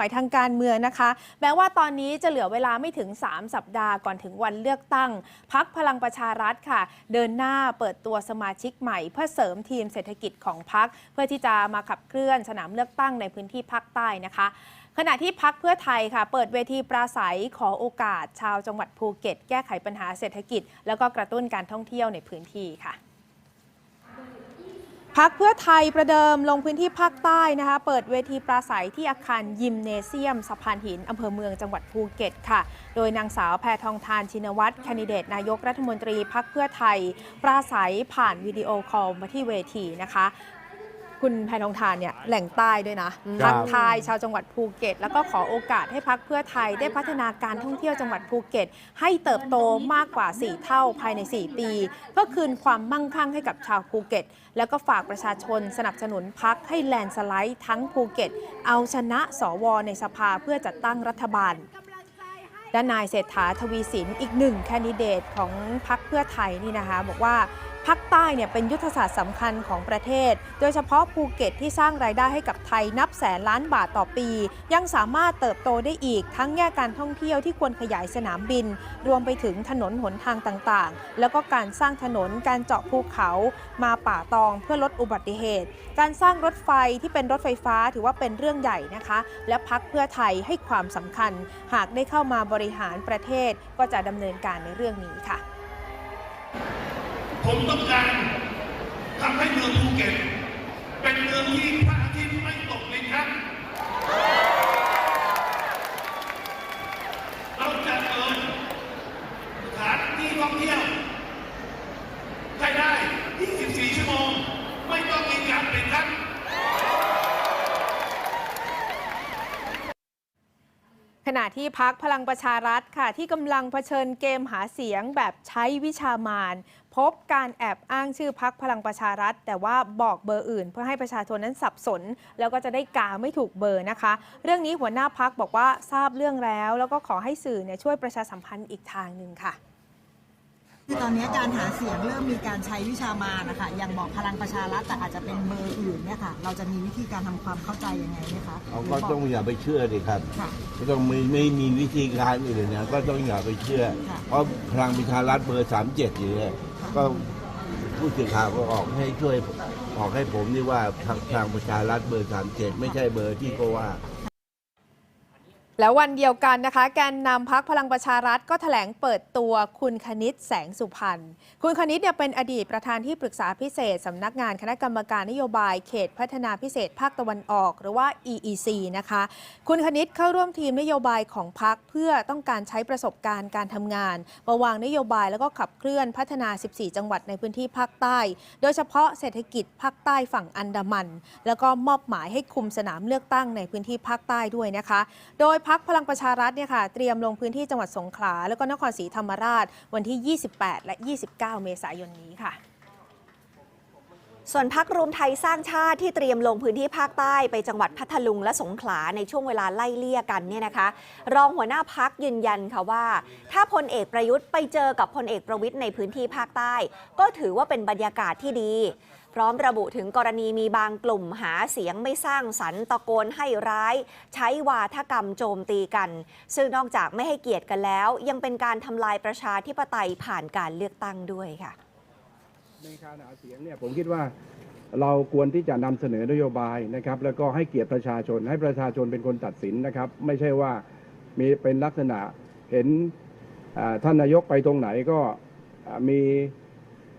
ไปทางการเมืองนะคะ แม้ว่าตอนนี้จะเหลือเวลาไม่ถึง 3 สัปดาห์ก่อนถึงวันเลือกตั้ง พักพลังประชารัฐค่ะ เดินหน้าเปิดตัวสมาชิกใหม่ เพื่อเสริมทีมเศรษฐกิจของพักเพื่อที่จะมาขับเคลื่อนสนามเลือกตั้งในพื้นที่ภาคใต้นะคะขณะที่พักเพื่อไทยค่ะ เปิดเวทีปราศัยขอโอกาส ชาวจังหวัดภูเก็ต แก้ไขปัญหาเศรษฐกิจ แล้วก็กระตุ้นการท่องเที่ยวในพื้นที่ค่ะ พักเพื่อไทยประเดิมลงพื้นที่ภาคใต้นะคะ เปิดเวทีปราศัยที่อาคารยิมเนเซียมสะพานหินอำเภอเมืองจังหวัดภูเก็ตค่ะ โดยนางสาวแพทองทานชินวัตรแคนดิเดตนายกรัฐมนตรีพักเพื่อไทย ปราศัยผ่านวิดีโอคอลมาที่เวทีนะคะ คุณแพทองทานเนี่ยแหล่งใต้ด้วยนะครัทับกทายชาวจังหวัดภูเก็ต แล้วก็ขอโอกาสให้พักเพื่อไทยได้พัฒนาการท่องเที่ยวจังหวัดภูเก็ต ให้เติบโตมากกว่า 4 เท่าภายใน 4 ปี เพื่อคืนความมั่งคั่งให้กับชาวภูเก็ต แล้วก็ฝากประชาชนสนับสนุนพักให้แลนด์สไลด์ทั้งภูเก็ต เอาชนะสวในสภาเพื่อจัดตั้งรัฐบาลด้านนายเศรษฐาทวีสินอีกหนึ่งแคนดิเดตของพรรคเพื่อไทยนี่นะคะ บอกว่าภาคใต้เนี่ยเป็นยุทธศาสตร์สำคัญของประเทศ โดยเฉพาะภูเก็ตที่สร้างรายได้ให้กับไทยนับแสนล้านบาทต่อปี ยังสามารถเติบโตได้อีก ทั้งแง่การท่องเที่ยวที่ควรขยายสนามบิน รวมไปถึงถนนหนทางต่างๆ แล้วก็การสร้างถนนการเจาะภูเขา มาป่าตองเพื่อลดอุบัติเหตุ การสร้างรถไฟที่เป็นรถไฟฟ้าถือว่าเป็นเรื่องใหญ่นะคะ และพักเพื่อไทยให้ความสำคัญ หากได้เข้ามาบริหารประเทศก็จะดำเนินการในเรื่องนี้ค่ะ ผมต้องการทำให้เมืองภูเก็ต เป็นเมืองที่พระอาทิตย์ไม่ตกเลยครับเราจะเปิดสถานที่ท่องเที่ยวให้ได้ 24 ชั่วโมง ไม่ต้องมีการเปิดครับขณะที่พักพลังประชารัฐค่ะที่กำลังเผชิญเกมหาเสียงแบบใช้วิชามาน พบการแอบอ้างชื่อพักพลังประชารัฐ แต่ว่าบอกเบอร์อื่น เพื่อให้ประชาชนนั้นสับสน แล้วก็จะได้กาไม่ถูกเบอร์นะคะ เรื่องนี้หัวหน้าพักบอกว่าทราบเรื่องแล้ว แล้วก็ขอให้สื่อเนี่ยช่วยประชาสัมพันธ์อีกทางหนึ่งค่ะคือตอนนี้การหาเสียงเริ่มมีการใช้วิชามานะคะอย่างบอกพลังประชารัฐแต่อาจจะเป็นเบอร์อื่นเนี่ยค่ะ เราจะมีวิธีการทำความเข้าใจยังไงไหมคะเราก็ต้องอย่าไปเชื่อดิครับค่ะก็ต้องไม่ไม่มีวิธีการอื่นนะก็ต้องอย่าไปเชื่อค่ะเพราะพลังประชารัฐเบอร์สามเจ็ดอยู่เนี่ย ก็ผู้สื่อข่าวก็ออกให้ช่วยออกให้ผมนี่ว่าทางพลังประชารัฐเบอร์สามเจ็ดไม่ใช่เบอร์ที่ก็ว่า แล้ววันเดียวกันนะคะ แกนนำพักพลังประชารัฐก็แถลงเปิดตัวคุณคณิตแสงสุพรรณ คุณคณิตเนี่ยเป็นอดีตประธานที่ปรึกษาพิเศษสำนักงานคณะกรรมการนโยบายเขตพัฒนาพิเศษภาคตะวันออก หรือว่า EEC นะคะ คุณคณิตเข้าร่วมทีมนโยบายของพักเพื่อต้องการใช้ประสบการณ์การทำงานมาวางนโยบายแล้วก็ขับเคลื่อนพัฒนา 14 จังหวัดในพื้นที่ภาคใต้ โดยเฉพาะเศรษฐกิจภาคใต้ฝั่งอันดามัน แล้วก็มอบหมายให้คุมสนามเลือกตั้งในพื้นที่ภาคใต้ด้วยนะคะ โดยพักพลังประชารัฐเนี่ยค่ะเตรียมลงพื้นที่จังหวัดสงขลา แล้วก็นครศรีธรรมราช วันที่ 28 และ 29 เมษายนนี้ค่ะส่วนพักรวมไทยสร้างชาติที่เตรียมลงพื้นที่ภาคใต้ไปจังหวัดพัทลุงและสงขลาในช่วงเวลาไล่เลี่ยกันเนี่ยนะคะ รองหัวหน้าพักยืนยันค่ะว่า ถ้าพลเอกประยุทธ์ไปเจอกับพลเอกประวิทย์ในพื้นที่ภาคใต้ ก็ถือว่าเป็นบรรยากาศที่ดี พร้อมระบุถึงกรณีมีบางกลุ่มหาเสียงไม่สร้างสรรค์ตะโกนให้ร้าย ใช้วาทกรรมโจมตีกัน ซึ่งนอกจากไม่ให้เกียรติกันแล้ว ยังเป็นการทำลายประชาธิปไตยผ่านการเลือกตั้งด้วยค่ะ ในการหาเสียงเนี่ยผมคิดว่าเราควรที่จะนำเสนอนโยบายนะครับ แล้วก็ให้เกียรติประชาชนให้ประชาชนเป็นคนตัดสินนะครับ ไม่ใช่ว่ามีเป็นลักษณะเห็นท่านนายกไปตรงไหนก็มี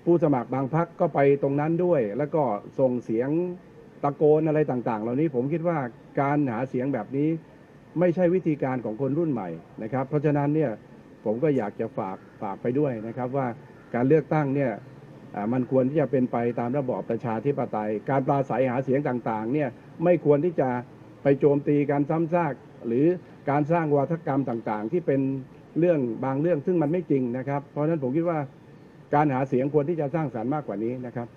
ผู้สมัครบางพักก็ไปตรงนั้นด้วย แล้วก็ส่งเสียงตะโกนอะไรต่างๆ เหล่านี้ผมคิดว่าการหาเสียงแบบนี้ไม่ใช่วิธีการของคนรุ่นใหม่นะครับ เพราะฉะนั้นเนี่ยผมก็อยากจะฝากฝากไปด้วยนะครับ ว่าการเลือกตั้งเนี่ยมันควรที่จะเป็นไปตามระบอบประชาธิปไตย การปราศัยหาเสียงต่างๆเนี่ยไม่ควรที่จะไปโจมตีการซ้ำซากหรือการสร้างวาทกรรมต่างๆ ที่เป็นเรื่องบางเรื่องซึ่งมันไม่จริงนะครับ เพราะฉะนั้นผมคิดว่า การหาเสียงควรที่จะสร้างสรรค์มากกว่านี้นะครับ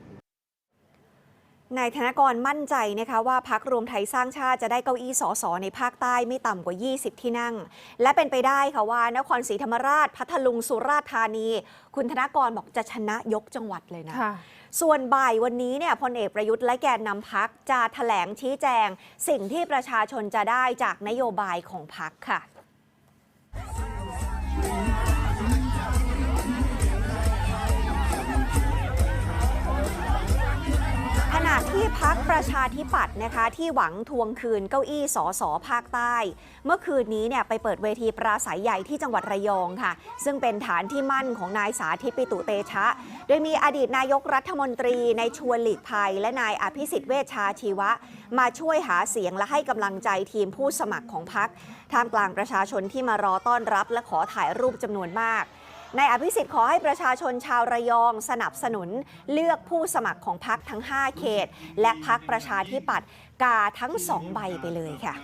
นายธนกรมั่นใจนะคะว่าพักรวมไทยสร้างชาติจะได้เก้าอี้สสในภาคใต้ไม่ต่ำกว่า 20 ที่นั่ง และเป็นไปได้ค่ะว่านครศรีธรรมราช พัทลุงสุราษฎร์ธานี คุณธนกรบอกจะชนะยกจังหวัดเลยนะค่ะส่วนบ่ายวันนี้เนี่ยพลเอกประยุทธ์และแกนนำพักจะถแถลงชี้แจง สิ่งที่ประชาชนจะได้จากนโยบายของพักค่ะ ที่พักประชาธิปัตย์นะคะ ที่หวังทวงคืนเก้าอี้สอสอภาคใต้ เมื่อคืนนี้เนี่ยไปเปิดเวทีปราศัยใหญ่ที่จังหวัดระยองค่ะ ซึ่งเป็นฐานที่มั่นของนายสาธิตปิตุเตชะ โดยมีอดีตนายกรัฐมนตรีในชวนหลีกภัย และนายอภิสิทธิ์เวชชาชีวะ มาช่วยหาเสียงและให้กำลังใจทีมผู้สมัครของพักท่ามกลางประชาชนที่มารอต้อนรับและขอถ่ายรูปจำนวนมาก นายอภิสิทธิ์ขอให้ประชาชนชาวระยองสนับสนุนเลือกผู้สมัครของพักทั้ง 5 เขต และพักประชาธิปัตย์กาทั้ง2ใบไปเลยค่ะ